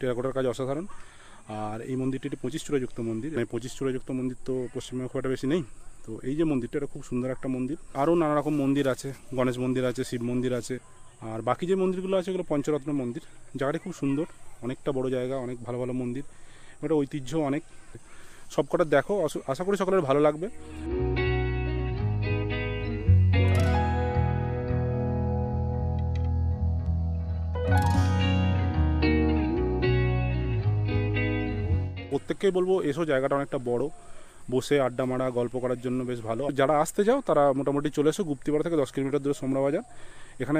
টেরাকোটার কাজ অসাধারণ। আর এই মন্দিরটি একটি পঁচিশ চূড়াযুক্ত মন্দির। মানে পঁচিশ চূড়াযুক্ত মন্দির তো পশ্চিমবঙ্গে খুব একটা বেশি নেই। তো এই যে মন্দিরটা এটা খুব সুন্দর একটা মন্দির। আরও নানা রকম মন্দির আছে। গণেশ মন্দির আছে, শিব মন্দির আছে। আর বাকি যে মন্দিরগুলো আছে এগুলো পঞ্চরত্ন মন্দির। জায়গাটি খুব সুন্দর। অনেকটা বড় জায়গা, অনেক ভালো ভালো মন্দির। এটা ঐতিহ্য অনেক। সব কটা দেখো আশা করি সকলের ভালো লাগবে। প্রত্যেককেই বলব, এসো, জায়গাটা অনেকটা বড়। বসে আড্ডা মারা, গল্প করার জন্য বেশ ভালো। যারা আসতে যাও তারা মোটামুটি চলে এসো, গুপ্তিপাড়া থেকে দশ কিলোমিটার দূরে সোমরা বাজার এখানে